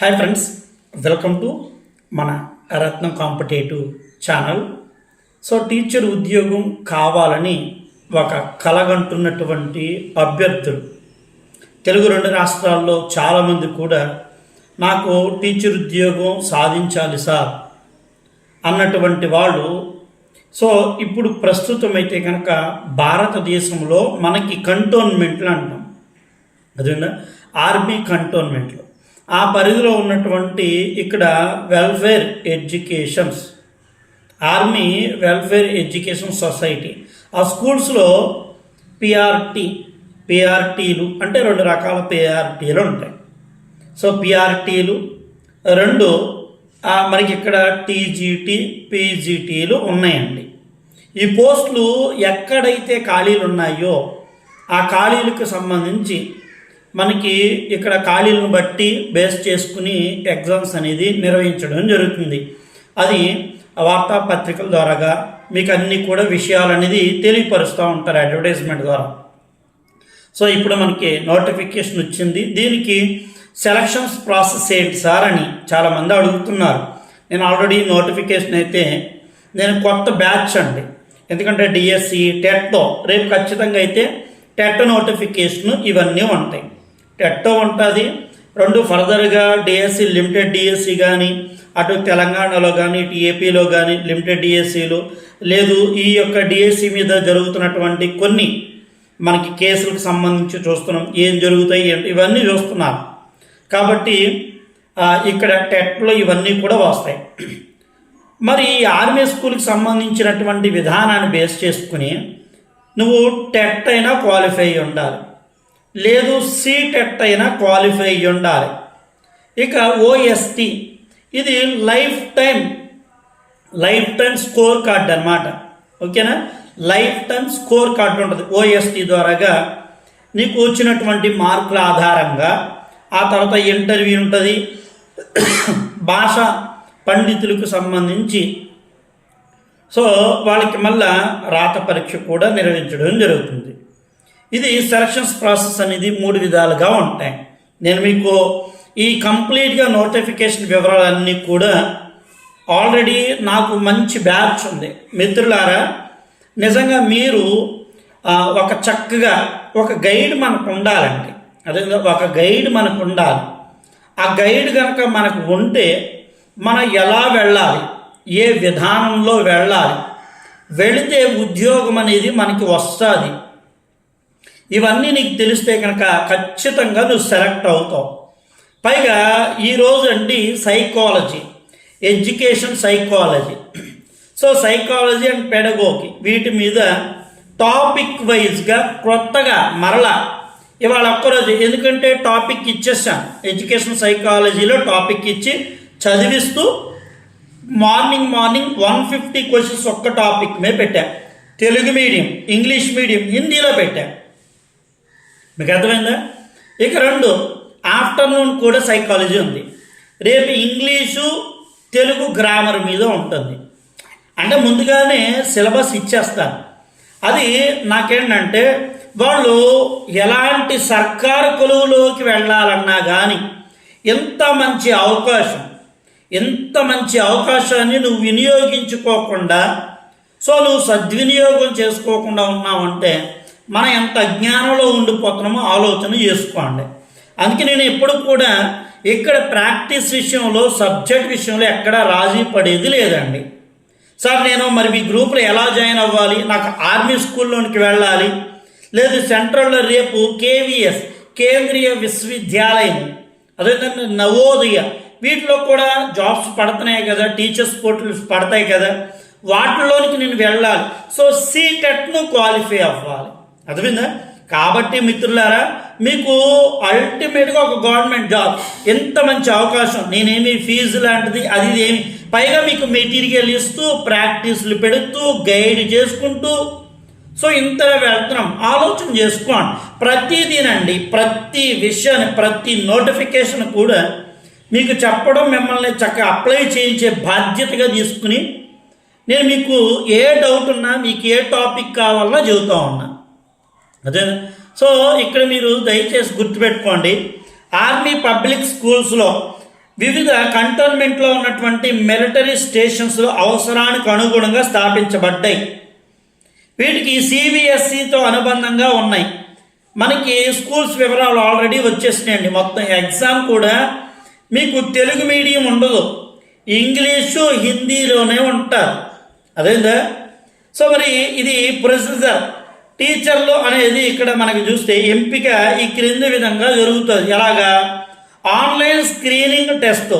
Hi friends welcome to మన Ratnam competitive channel. So teacher ఉద్యోగం కావాలని ఒక కలగంటున్నటువంటి అభ్యర్థులు. తెలుగు రెండు రాష్ట్రాల్లో చాలామంది కూడా నాకు టీచర్ ఉద్యోగం సాధించాలి సార్ అన్నటువంటి వాళ్ళు. సో ఇప్పుడు ప్రస్తుతం అయితే కనుక భారతదేశంలో మనకి కంటోన్మెంట్లు అంటాం. అదేనా? ఆర్మీ కంటోన్మెంట్లు ఆ పరిధిలో ఉన్నటువంటి ఇక్కడ welfare educations army welfare education society ఆ స్కూల్స్లో పిఆర్టీ పిఆర్టీలు అంటే రెండు రకాల పిఆర్టీలు ఉంటాయి. సో పిఆర్టీలు రెండు మనకి ఇక్కడ టీజీటీ పీజీటీలు ఉన్నాయండి. ఈ పోస్టులు ఎక్కడైతే ఖాళీలు ఉన్నాయో ఆ ఖాళీలకు సంబంధించి మనకి ఇక్కడ ఖాళీలను బట్టి బేస్ చేసుకుని ఎగ్జామ్స్ అనేది నిర్వహించడం జరుగుతుంది. అది వార్తాపత్రికల ద్వారాగా మీకు అన్ని కూడా విషయాలు అనేది తెలియపరుస్తూ ఉంటారు అడ్వర్టైజ్మెంట్ ద్వారా. సో ఇప్పుడు మనకి నోటిఫికేషన్ వచ్చింది. దీనికి సెలక్షన్స్ ప్రాసెస్ ఏంటి సార్ అని చాలామంది అడుగుతున్నారు. నేను ఆల్రెడీ నోటిఫికేషన్ అయితే నేను కొత్త బ్యాచ్ అండి. ఎందుకంటే డిఎస్సి టెట్టో రేపు ఖచ్చితంగా అయితే టెట్ నోటిఫికేషన్ ఇవన్నీ ఉంటాయి. టెట్టో ఉంటుంది. రెండు ఫర్దర్గా డిఎస్సి లిమిటెడ్ డిఎస్సి కానీ అటు తెలంగాణలో కానీ ఇటు ఏపీలో కానీ లిమిటెడ్ డిఎస్సీలు లేదు ఈ యొక్క డిఎస్సి మీద జరుగుతున్నటువంటి కొన్ని మనకి కేసులకు సంబంధించి చూస్తున్నాం. ఏం జరుగుతాయి ఏంటి ఇవన్నీ చూస్తున్నారు. కాబట్టి ఇక్కడ టెట్లో ఇవన్నీ కూడా వస్తాయి. మరి ఈ ఆర్మీ స్కూల్కి సంబంధించినటువంటి విధానాన్ని బేస్ చేసుకుని నువ్వు టెట్ అయినా క్వాలిఫై ఉండాలి. లేదు సీటెట్ అయినా క్వాలిఫై అయి ఉండాలి. ఇక ఓఎస్టి ఇది life time life time score card అనమాట ఓకేనా? లైఫ్ టైం స్కోర్ కార్డు ఉంటుంది ఓఎస్టి ద్వారాగా. నీకు వచ్చినటువంటి మార్కుల ఆధారంగా ఆ తర్వాత ఇంటర్వ్యూ ఉంటుంది. భాష పండితులకు సంబంధించి. సో వాళ్ళకి మళ్ళా రాత పరీక్ష కూడా నిర్వహించడం జరుగుతుంది. ఇది సెలక్షన్స్ ప్రాసెస్ అనేది మూడు విధాలుగా ఉంటాయి. నేను మీకు ఈ కంప్లీట్గా నోటిఫికేషన్ వివరాలన్నీ కూడా ఆల్రెడీ నాకు మంచి బ్యాచ్ ఉంది. మిత్రులారా నిజంగా మీరు ఒక చక్కగా ఒక గైడ్ మనకు ఉండాలండి. అదే ఒక గైడ్ మనకు ఉండాలి. ఆ గైడ్ కనుక మనకు ఉంటే మనం ఎలా వెళ్ళాలి? ఏ విధానంలో వెళ్ళాలి? వెళితే ఉద్యోగం అనేది మనకి వస్తుంది. ఇవన్నీ నీకు తెలిస్తే కనుక ఖచ్చితంగా నువ్వు సెలెక్ట్ అవుతావు. పైగా ఈరోజు అండి psychology education psychology. So psychology and pedagogy వీటి మీద టాపిక్ వైజ్గా కొత్తగా మరలా ఇవాళ ఒక్కరోజు ఎందుకంటే టాపిక్ ఇచ్చేసాం. ఎడ్యుకేషన్ సైకాలజీలో టాపిక్ ఇచ్చి చదివిస్తూ morning morning one fifty questions ఒక్క టాపిక్ మీద పెట్టా. తెలుగు మీడియం ఇంగ్లీష్ మీడియం హిందీలో పెట్టా. మీకు అర్థమైందా? ఇక రెండు ఆఫ్టర్నూన్ కూడా సైకాలజీ ఉంది. రేపు ఇంగ్లీషు తెలుగు గ్రామర్ మీద ఉంటుంది. అంటే ముందుగానే సిలబస్ ఇచ్చేస్తారు. అది నాకేంటంటే వాళ్ళు ఎలాంటి సర్కారు కొలువులోకి వెళ్ళాలన్నా కానీ ఎంత మంచి అవకాశం ఎంత మంచి అవకాశాన్ని నువ్వు వినియోగించుకోకుండా సో నువ్వు సద్వినియోగం చేసుకోకుండా ఉన్నావంటే మనం ఎంత అజ్ఞానంలో ఉండిపోతున్నామో ఆలోచన చేసుకోండి. అందుకే నేను ఎప్పుడు కూడా ఇక్కడ ప్రాక్టీస్ విషయంలో సబ్జెక్ట్ విషయంలో ఎక్కడా రాజీ పడేది లేదండి. సార్ నేను మరి మీ గ్రూప్లో ఎలా జాయిన్ అవ్వాలి? నాకు ఆర్మీ స్కూల్లోనికి వెళ్ళాలి. లేదు సెంట్రల్లో రేపు కేవీఎస్ కేంద్రీయ విశ్వవిద్యాలయం అదేవిధంగా నవోదయ. వీటిలో కూడా జాబ్స్ పడుతున్నాయి కదా టీచర్స్ పోర్టల్స్ పడతాయి కదా. వాటిలోనికి నేను వెళ్ళాలి. సో సీటెట్ను క్వాలిఫై అవ్వాలి. అర్థమైందా? కాబట్టి మిత్రులారా మీకు అల్టిమేట్గా ఒక గవర్నమెంట్ జాబ్ ఎంత మంచి అవకాశం నేనేమి ఫీజు లాంటిది అది ఏమి పైగా మీకు మెటీరియల్ ఇస్తూ ప్రాక్టీస్లు పెడుతూ గైడ్ చేసుకుంటూ. సో ఇంత వెళ్తున్నాం. ఆలోచన చేసుకోండి. ప్రతిదీనండి ప్రతి విషయాన్ని ప్రతి నోటిఫికేషన్ కూడా మీకు చెప్పడం మిమ్మల్ని చక్కగా అప్లై చేయించే బాధ్యతగా తీసుకుని నేను మీకు ఏ డౌట్ ఉన్నా మీకు ఏ టాపిక్ కావాలన్నా చెబుతా ఉన్నా. అదే సో ఇక్కడ మీరు దయచేసి గుర్తుపెట్టుకోండి. ఆర్మీ పబ్లిక్ స్కూల్స్లో వివిధ కంటోన్మెంట్లో ఉన్నటువంటి మిలిటరీ స్టేషన్స్ అవసరానికి అనుగుణంగా స్థాపించబడ్డాయి. వీటికి సిబిఎస్సితో అనుబంధంగా ఉన్నాయి. మనకి స్కూల్స్ వివరాలు ఆల్రెడీ వచ్చేసినాయండి. మొత్తం ఎగ్జామ్ కూడా మీకు తెలుగు మీడియం ఉండదు. ఇంగ్లీషు హిందీలోనే ఉంటారు. అదేందా? సో మరి ఇది ప్రొసీజర్. టీచర్లు అనేది ఇక్కడ మనకి చూస్తే ఎంపిక ఈ క్రింది విధంగా జరుగుతుంది. ఎలాగా? Online screening test.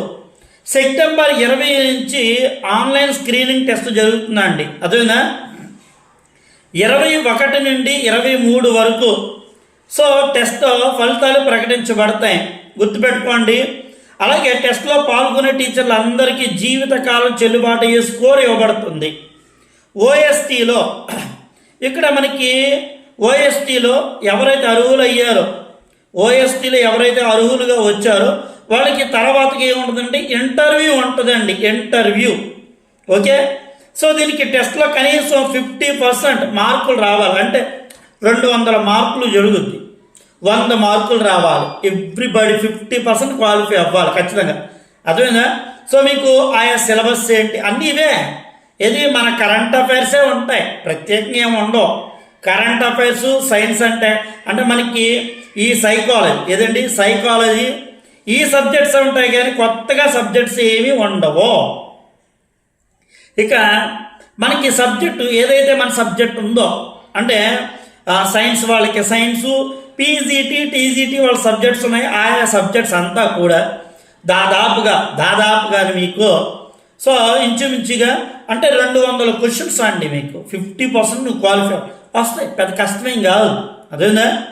సెప్టెంబర్ ఇరవై నుంచి ఆన్లైన్ స్క్రీనింగ్ టెస్ట్ జరుగుతుందండి. అదేనా ఇరవై ఒకటి నుండి ఇరవై మూడు వరకు. సో టెస్ట్ ఫలితాలు ప్రకటించబడతాయి. గుర్తుపెట్టుకోండి. అలాగే టెస్ట్లో పాల్గొనే టీచర్లు అందరికీ జీవితకాలం చెల్లుబాటు అయ్యే స్కోర్ ఇవ్వబడుతుంది. ఓఎస్టీలో ఇక్కడ మనకి ఓఎస్టీలో ఎవరైతే అర్హులు అయ్యారో ఓఎస్టీలో ఎవరైతే అర్హులుగా వచ్చారో వాళ్ళకి తర్వాతకి ఏముంటుందంటే ఇంటర్వ్యూ ఉంటుందండి ఇంటర్వ్యూ. ఓకే? సో దీనికి టెస్ట్లో కనీసం ఫిఫ్టీ పర్సెంట్ మార్కులు రావాలి. అంటే రెండు వందల మార్కులు జరుగుద్ది. వంద మార్కులు రావాలి. ఎవ్రీబడి ఫిఫ్టీ పర్సెంట్ క్వాలిఫై అవ్వాలి ఖచ్చితంగా. అర్థమైందా? సో మీకు ఆయా సిలబస్ ఏంటి? అన్నీ ఇవే. ఇది మన కరెంట్ అఫైర్సే ఉంటాయి. ప్రత్యేకంగా ఏమి ఉండవు. కరెంట్ అఫైర్స్ సైన్స్ అంటే అంటే మనకి ఈ సైకాలజీ ఏదండి? సైకాలజీ ఈ సబ్జెక్ట్స్ ఉంటాయి కానీ కొత్తగా సబ్జెక్ట్స్ ఏమీ ఉండవు. ఇక మనకి సబ్జెక్టు ఏదైతే మన సబ్జెక్ట్ ఉందో అంటే సైన్స్ వాళ్ళకి సైన్సు పీజీటీ టీజీటీ వాళ్ళ సబ్జెక్ట్స్ ఉన్నాయి. ఆయా సబ్జెక్ట్స్ అంతా కూడా దాదాపుగా దాదాపుగా మీకు సో ఇంచుమించుగా అంటే రెండు వందల క్వశ్చన్స్ అండి మీకు. ఫిఫ్టీ పర్సెంట్ నువ్వు క్వాలిఫై వస్తాయి. పెద్ద కష్టమేం కాదు. అదేనా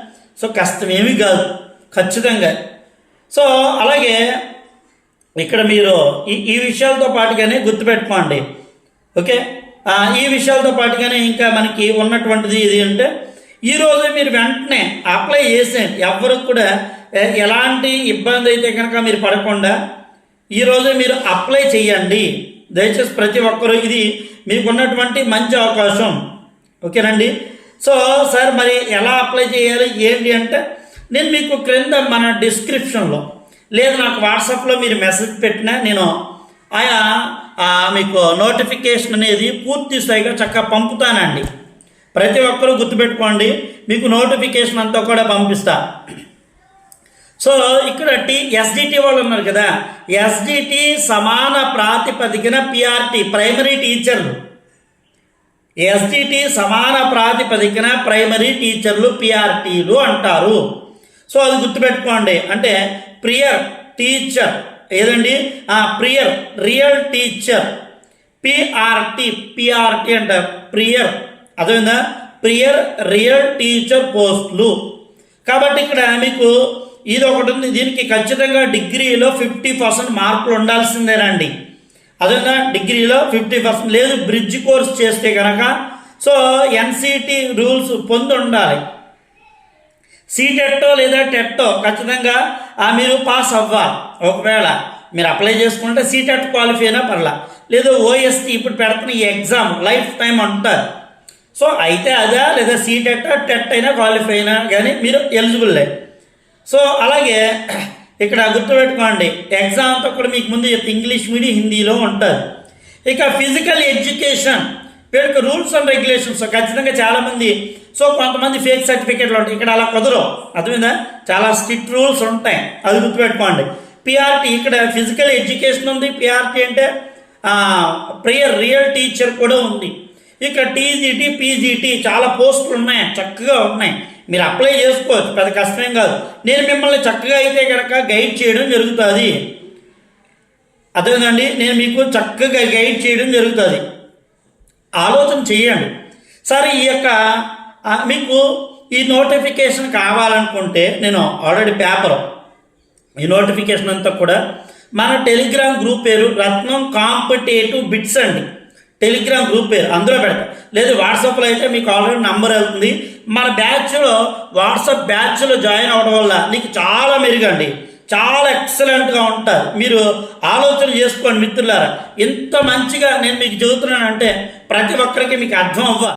సో కష్టమేమీ కాదు. ఖచ్చితంగా. సో అలాగే ఇక్కడ మీరు ఈ ఈ విషయాలతో పాటుగానే గుర్తుపెట్టుకోండి. ఓకే? ఈ విషయాలతో పాటుగానే ఇంకా మనకి ఉన్నటువంటిది ఇది అంటే ఈరోజు మీరు వెంటనే అప్లై చేసేయండి. ఎవరికి కూడా ఎలాంటి ఇబ్బంది అయితే కనుక మీరు పడకుండా ఈరోజు మీరు అప్లై చేయండి. దయచేసి ప్రతి ఒక్కరూ ఇది మీకున్నటువంటి మంచి అవకాశం. ఓకేనండి? సో సార్ మరి ఎలా అప్లై చేయాలి? ఏంటి అంటే నేను మీకు క్రింద మన డిస్క్రిప్షన్లో లేదు నాకు వాట్సాప్లో మీరు మెసేజ్ పెట్టినా నేను ఆయా మీకు నోటిఫికేషన్ అనేది పూర్తి స్థాయిగా చక్కగా పంపుతానండి. ప్రతి ఒక్కరూ గుర్తుపెట్టుకోండి మీకు నోటిఫికేషన్ అంతా కూడా పంపిస్తా. సో ఇక్కడ టీ ఎస్డిటి వాళ్ళు ఉన్నారు కదా. ఎస్డిటి సమాన ప్రాతిపదికన పిఆర్టీ ప్రైమరీ టీచర్లు ఎస్డిటి సమాన ప్రాతిపదికన ప్రైమరీ టీచర్లు పిఆర్టీలు అంటారు. సో అది గుర్తుపెట్టుకోండి. అంటే ప్రియర్ టీచర్ ఏదండి? ఆ prior real teacher PRT PRT అంట ప్రియర్ అదేవిధంగా ప్రియర్ రియల్ టీచర్ పోస్టులు కాబట్టి ఇక్కడ మీకు ఇది ఒకటి ఉంది దీనికి ఖచ్చితంగా డిగ్రీలో ఫిఫ్టీ పర్సెంట్ మార్కులు ఉండాల్సిందేనండి అదేనా? డిగ్రీలో ఫిఫ్టీ పర్సెంట్ లేదు బ్రిడ్జ్ కోర్స్ చేస్తే కనుక సో ఎన్సిటి రూల్స్ పొంది ఉండాలి. సీటెట్టో లేదా టెట్టో ఖచ్చితంగా ఆ మీరు పాస్ అవ్వాలి. ఒకవేళ మీరు అప్లై చేసుకుంటే సీటెట్ క్వాలిఫై అయినా పర్లా. లేదు ఓఎస్టీ ఇప్పుడు పెడుతున్న ఈ ఎగ్జామ్ లైఫ్ టైం అంటారు. సో అయితే అదా లేదా సీటెట్టా టెట్ అయినా క్వాలిఫై అయినా కానీ మీరు ఎలిజిబుల్ సో అలాగే ఇక్కడ గుర్తుపెట్టుకోండి ఎగ్జామ్ అంతా కూడా మీకు ముందు చెప్తే ఇంగ్లీష్ మీడియం హిందీలో ఉంటుంది. ఇక ఫిజికల్ ఎడ్యుకేషన్ వీళ్ళకి రూల్స్ అండ్ రెగ్యులేషన్స్ ఖచ్చితంగా చాలామంది సో కొంతమంది ఫేక్ సర్టిఫికేట్లు ఉంటాయి. ఇక్కడ అలా కుదరవు అర్థమైందా? చాలా స్ట్రిక్ట్ రూల్స్ ఉంటాయి. అది గుర్తుపెట్టుకోండి. పిఆర్టీ ఇక్కడ ఫిజికల్ ఎడ్యుకేషన్ ఉంది. పిఆర్టీ అంటే ప్రియర్ రియల్ టీచర్ కూడా ఉంది. ఇక్కడ టీజీటీ పీజీటీ చాలా పోస్టులు ఉన్నాయి. చక్కగా ఉన్నాయి. మీరు అప్లై చేసుకోవచ్చు. పెద్ద కష్టమేం కాదు. నేను మిమ్మల్ని చక్కగా అయితే కనుక గైడ్ చేయడం జరుగుతుంది. అదేనండి నేను మీకు చక్కగా గైడ్ చేయడం జరుగుతుంది. ఆలోచన చేయండి. సరే ఈ యొక్క మీకు ఈ నోటిఫికేషన్ కావాలనుకుంటే నేను ఆల్రెడీ పేపర్ ఈ నోటిఫికేషన్ అంతా కూడా మన టెలిగ్రామ్ గ్రూప్ పేరు రత్నం కాంపిటేటివ్ బిట్స్ అండి. టెలిగ్రామ్ గ్రూప్ పేరు అందులో పెడతా. లేదు వాట్సాప్లో అయితే మీకు ఆల్రెడీ నంబర్ వెళ్తుంది. మన బ్యాచ్లో వాట్సాప్ బ్యాచ్లో జాయిన్ అవ్వడం వల్ల నీకు చాలా మెరుగండి. చాలా ఎక్సలెంట్గా ఉంటారు. మీరు ఆలోచన చేసుకోండి మిత్రులారా. ఇంత మంచిగా నేను మీకు చెబుతున్నానంటే ప్రతి ఒక్కరికి మీకు అర్థం అవ్వ